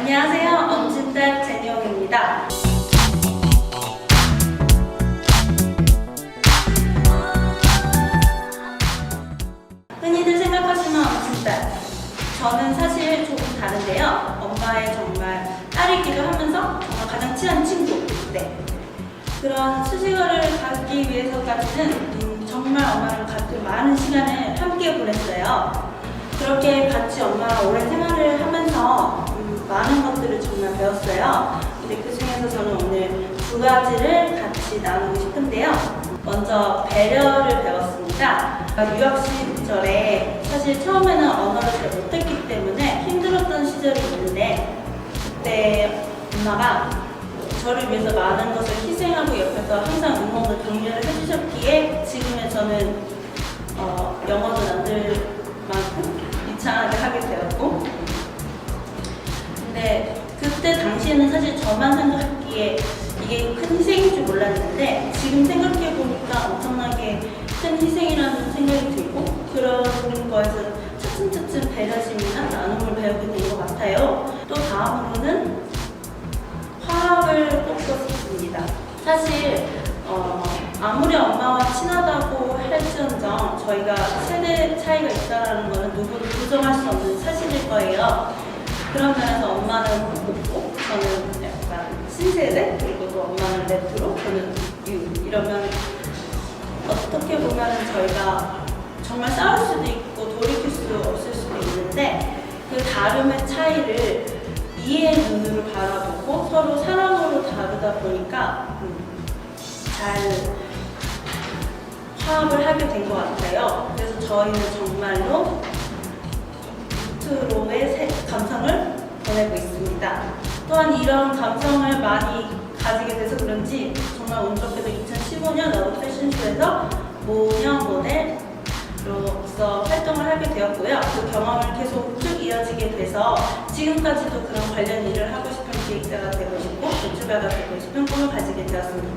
안녕하세요. 엄친딸 제니용입니다. 흔히들 생각하시는 엄친딸. 저는 사실 조금 다른데요. 엄마의 정말 딸이기도 하면서 정말 가장 친한 친구. 네. 그런 수식어를 갖기 위해서까지는 음, 정말 엄마랑 같은 많은 시간을 함께 보냈어요. 그렇게 같이 엄마랑 오랜 생활을 하면서 음, 많은 것들을 정말 배웠어요. 근데 그 중에서 저는 오늘 두 가지를 같이 나누고 싶은데요. 먼저 배려를 배웠습니다. 유학 시절에 사실 처음에는 언어를 잘 못했기 때문에 힘들었던 시절이 있는데 그때 엄마가 저를 위해서 많은 것을 희생하고 옆에서 항상 응원을 격려를 해주셨기에 지금의 저는 어, 영어도 남들 사실 저만 생각하기에 이게 큰 희생인 줄 몰랐는데 지금 생각해 보니까 엄청나게 큰 희생이라는 생각이 들고 그런 거에서 차츰차츰 배려심이나 나눔을 배우게 된 것 같아요. 또 다음으로는 화합을 꼽고 싶습니다. 사실 어, 아무리 엄마와 친하다고 할지언정 저희가 세대 차이가 있다는 것은 누구도 부정할 수 없는 사실일 거예요. 그런 면에서 엄마는 곱고 저는 약간 신세대 그리고 또 엄마는 레트로 저는 유 이러면 어떻게 보면 저희가 정말 싸울 수도 있고 돌이킬 수 없을 수도 있는데 그 다름의 차이를 이해의 눈으로 바라보고 서로 사랑으로 다루다 보니까 음, 잘 화합을 하게 된 것 같아요. 그래서 저희는 정말로 트로의 새 감성을 보내고 있습니다. 또한 이런 감성을 많이 가지게 돼서 그런지 정말 운 좋게도 2015년 러브 패션쇼에서 모녀 모델로서 활동을 하게 되었고요. 그 경험을 계속 쭉 이어지게 돼서 지금까지도 그런 관련 일을 하고 싶은 기획자가 되고 싶고 유튜버가 되고 싶은 꿈을 가지게 되었습니다.